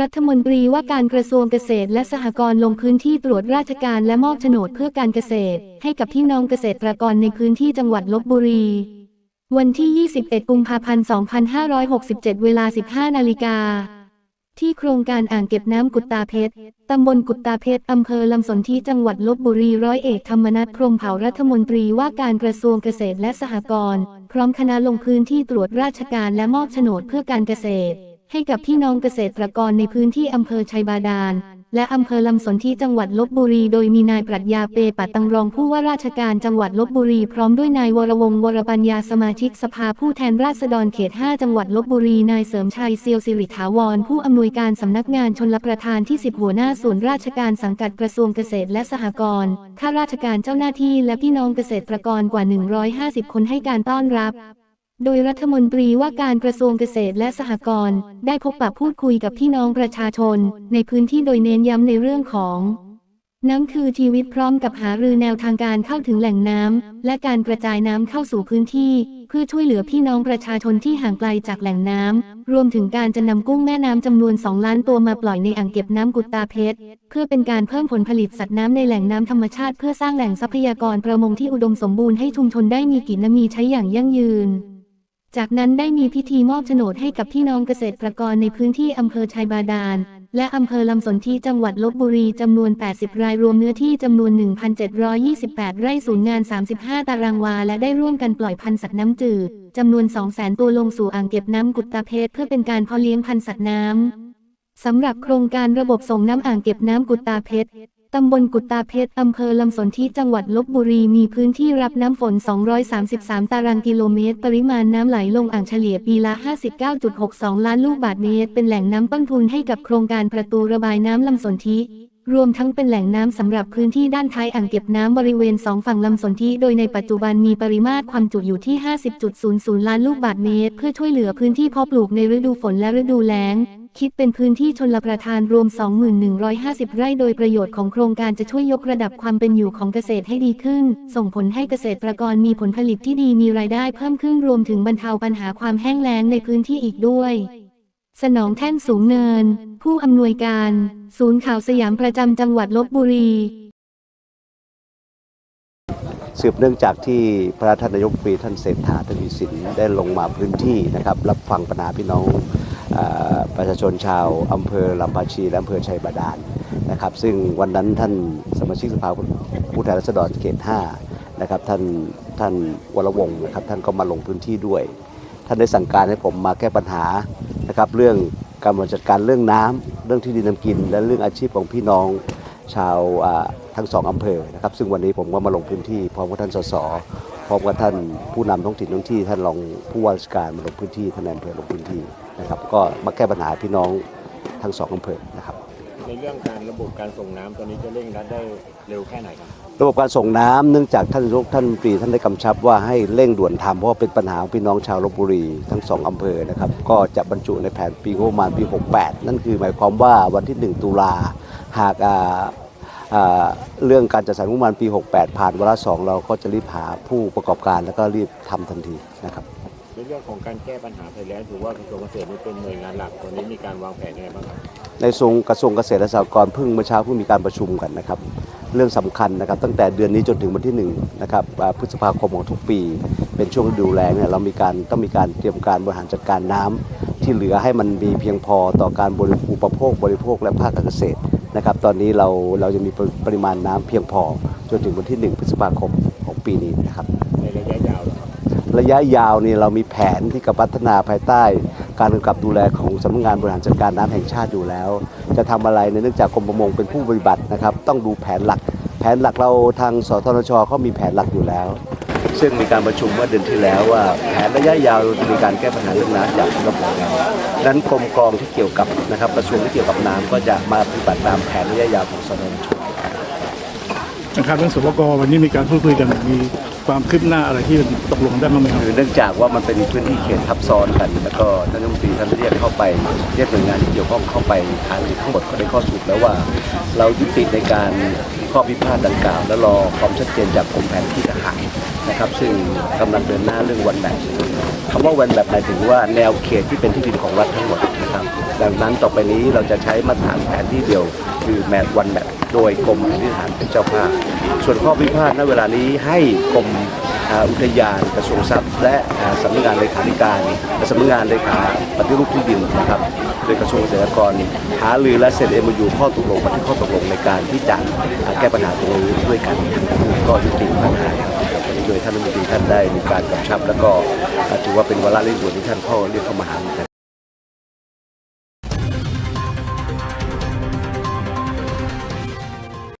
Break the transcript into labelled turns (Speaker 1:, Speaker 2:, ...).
Speaker 1: รัฐมนตรีว่าการกระทรวงเกษตรและสหกรณ์ลงพื้นที่ตรวจราชการและมอบโฉนดเพื่อการเกษตร ให้กับพี่น้องเกษตรกรในพื้นที่จังหวัดลบบุรี วันที่ 21 กุมภาพันธ์ 2567 เวลา 15 นาฬิกา ที่โครงการอ่างเก็บน้ำกุตตาเพชร ตำบลกุตตาเพชร อำเภอลำสนที่จังหวัดลบบุรี ร้อยเอกธรรมนัฐพรหมเผารัฐมนตรีว่าการกระทรวงเกษตรและสหกรณ์ พร้อมคณะลงพื้นที่ตรวจราชการและมอบโฉนดเพื่อการเกษตร ให้กับพี่น้องเกษตรกรในพื้นที่อำเภอชัยบาดาล และอำเภอลำสนที่จังหวัดลบบุรี โดยมีนายปรัชญาเปปัตตังรองผู้ว่าราชการจังหวัดลบบุรี พร้อมด้วยนายวรวงศ์วรปัญญาสมาชิกสภาผู้แทนราษฎรเขต 5 จังหวัดลบบุรี นายเสริมชัยเซียวสิริถาวร ผู้อำนวยการสำนักงานชนรับประทานที่ 10 หัวหน้าส่วนราชการสังกัดกระทรวงเกษตรและสหกรณ์ข้าราชการเจ้าหน้าที่และพี่น้องเกษตรกรกว่า 150 คนให้การต้อนรับ โดยรัฐมนตรีว่าการกระทรวงเกษตรและสหกรณ์ได้พบปะพูดคุยกับพี่น้องประชาชน ในพื้นที่โดยเน้นย้ำในเรื่องของ น้ำคือชีวิตพร้อมกับหารือแนวทางการเข้าถึงแหล่งน้ำและการกระจายน้ำเข้าสู่พื้นที่ เพื่อช่วยเหลือพี่น้องประชาชนที่ห่างไกลจากแหล่งน้ำรวมถึงการจะนำกุ้งแม่น้ำจำนวน 2 ล้านตัวมาปล่อยในอ่างเก็บน้ำกุตตาเพชรเพื่อเป็นการเพิ่มผลผลิตสัตว์น้ำในแหล่งน้ำธรรมชาติ เพื่อสร้างแหล่งทรัพยากรประมงที่อุดมสมบูรณ์ให้ชุมชนได้มีกินและมีใช้อย่างยั่งยืน จากนั้นได้มีพิธีมอบโฉนดให้กับพี่น้องเกษตรกรในพื้นที่อำเภอชัยบาดาล และอำเภอลำสนที่จังหวัดลบบุรีจำนวน 80 รายรวมเนื้อที่จำนวน 1,728 ไร่ศูนย์งาน 35 ตารางวา และได้ร่วมกันปล่อยพันธุ์สัตว์น้ำจืดจำนวน 200,000 ตัวลงสู่อ่างเก็บน้ำกุตตาเพชรเพื่อเป็นการเพาะเลี้ยงพันธุ์สัตว์น้ำสำหรับโครงการระบบส่งน้ำอ่างเก็บน้ำกุตตาเพชร ตำบลกุตตาเพชร อำเภอลำสนที่จังหวัดลบบุรี มีพื้นที่รับน้ำฝน 233 ตารางกิโลเมตร ปริมาณน้ำไหลลงอ่างเฉลี่ยปีละ 59.62 ล้านลูกบาศก์เมตร เป็นแหล่งน้ำต้นทุนให้กับโครงการประตูระบายน้ำลำสนธิรวมทั้งเป็นแหล่งน้ำสำหรับพื้นที่ด้านท้ายอ่างเก็บน้ำบริเวณสองฝั่งลำสนธิโดยในปัจจุบันมีปริมาตรความจุอยู่ที่ 50.00 ล้านลูกบาศก์เมตร เพื่อช่วยเหลือพื้นที่เพาะปลูกในฤดูฝนและฤดูแล้ง คิดเป็นพื้นที่ชนลประทานรวม 2150 ไร่โดยประโยชน์ของโครงการจะช่วยยกระดับความเป็นอยู่ของเกษตรให้ดีขึ้น ส่งผลให้เกษตรกรมีผลผลิตที่ดีมีรายได้เพิ่มขึ้นรวมถึงบรรเทาปัญหาความแห้งแล้งในพื้นที่อีกด้วยสนองแท่นสูงเนิน ผู้อำนวยการ ศูนย์ข่าวสยามประจำจังหวัดลบบุรี
Speaker 2: สืบเนื่องจากที่พระท่านนายกรัฐมนตรีท่านเศรษฐาทวีสินได้ลงมาพื้นที่นะครับ รับฟังปัญหาพี่น้อง ประชาชนชาวอำเภอลำปาชีและอำเภอชัยบาดาลนะครับซึ่งวันนั้นท่านสมาชิกสภาผู้แทนราษฎรเขต 5 นะครับท่านท่านวรวงศ์นะครับท่านก็มาลงพื้นที่ด้วย ท่านได้สั่งการให้ผมมาแก้ปัญหานะครับเรื่องการบริหารจัดการเรื่องน้ำเรื่องที่ดินน้ำกิน และเรื่องอาชีพของพี่น้องชาวทั้งสองอำเภอนะครับซึ่งวันนี้ผมก็มาลงพื้นที่พร้อมกับท่านสสพร้อมกับท่านผู้นำท้องถิ่นท้องที่ท่านรองผู้ว่าราชการมาลงพื้นที่ท่านนายอำเภอลงพื้นที่ นะครับ ก็มาแก้ปัญหาพี่น้องทั้งสองอำเภอนะครับ
Speaker 3: ในเรื่องการระบบการส่งน้ำตอนนี้จะเร่งรัดได้เร็วแค่ไหนครับ
Speaker 2: ระบบการส่งน้ำเนื่องจากท่านนายกท่านรัฐมนตรีท่านได้กำชับว่าให้เร่งด่วนทำเพราะว่าเป็นปัญหาของพี่น้องชาวลบบุรีทั้งสองอำเภอนะครับก็จะบรรจุในแผนปีงบประมาณปี 68 นั่นคือหมายความว่าวันที่ 1 ตุลาหากอ่าอ่าเรื่องการจัดสรรงบประมาณปี 68 ผ่านวาระสองเราก็จะรีบหาผู้ประกอบการแล้วก็รีบทำทันทีนะครับ
Speaker 3: ในเรื่องของการแก้ปัญหาภัยแล้งถือว่ากระทรวงเกษตรนี่เป็นหน่วยงานหลักตอนนี้มีการวางแผนยังไงบ้างครับ
Speaker 2: ในทรงกระทรวงเกษตรและสหกรณ์เพิ่งเมื่อเช้าเพิ่งมีการประชุมกันนะครับ เรื่องสำคัญนะครับ ตั้งแต่เดือนนี้จนถึงวันที่1นะครับพฤษภาคมของทุกปี เป็นช่วงฤดูแล้งเนี่ยเรามีการต้องมีการเตรียมการบริหารจัดการน้ำที่เหลือให้มันมีเพียงพอต่อการบริอุปโภคบริโภคและภาคการเกษตรนะครับ ตอนนี้เราเราจะมีปริมาณน้ำเพียงพอจนถึงวันที่ 1 พฤษภาคมของปีนี้นะครับ
Speaker 3: ระยะยาว
Speaker 2: นี่เรามีแผนที่จะพัฒนาภายใต้ การกำกับดูแลของสำนักงานบริหารจัดการน้ำแห่งชาติอยู่แล้ว จะทำอะไรในเนื่องจากกรมประมงเป็นผู้ปฏิบัตินะครับ ต้องดูแผนหลัก แผนหลักเราทางสทชเขามีแผนหลักอยู่แล้ว ซึ่งมีการประชุมเมื่อเดือนที่แล้วว่า แผนระยะยาวจะมีการแก้ปัญหาเรื่องน้ำอย่างระบบดังนั้นกรมกรองที่เกี่ยวกับนะครับกระทรวงที่เกี่ยวกับน้ำก็จะมาปฏิบัติตามแผนระยะยาวของสทนช
Speaker 4: นะครับเรื่องสปกวันนี้มีการพูดคุยกันมีความคืบหน้าอะไรที่ตกลงได้บ้างไหมครับ
Speaker 2: คือเนื่องจากว่ามันเป็นพื้นที่เขตทับซ้อนกัน แล้วก็ท่านรัฐมนตรีท่านเรียกเข้าไปเรียกหน่วยงานที่เกี่ยวข้องเข้าไปหารือทั้งหมดก็ได้ข้อสรุปแล้วว่าเรายุติในการข้อพิพาทดังกล่าว และรอความชัดเจนจากกรมแผนที่ทหารนะครับ ซึ่งกำลังเดินหน้าเรื่องวันแบ่งทำว่าวันแบบหมายถึงว่าแนวเขตที่เป็นที่ดินของรัฐทั้งหมดนะครับดังนั้นต่อไปนี้เราจะใช้มาตรฐานแผนที่เดียวคือแมทวันแบบ โดยกรมแผนที่ทหารเป็นเจ้าภาพ ส่วนข้อพิพาทณเวลานี้ให้กรมอุทยานกระทรวงทรัพย์ และสำนักงานเลขาธิการและสำนักงานเลขาปฏิรูปที่ดินนะครับโดยกระทรวงเกษตรกรหารือและเซ็นเอ็มยูข้อตกลงบันทึกข้อตกลงในการที่จะแก้ปัญหาตรงนี้ด้วยกันก็ยุติปัญหาโดยท่านรัฐมนตรีท่านได้มีการกำชับ แล้วก็ถือว่าเป็นวาระเร่งด่วนที่ท่านพ่อเรียกเข้ามาหารือกัน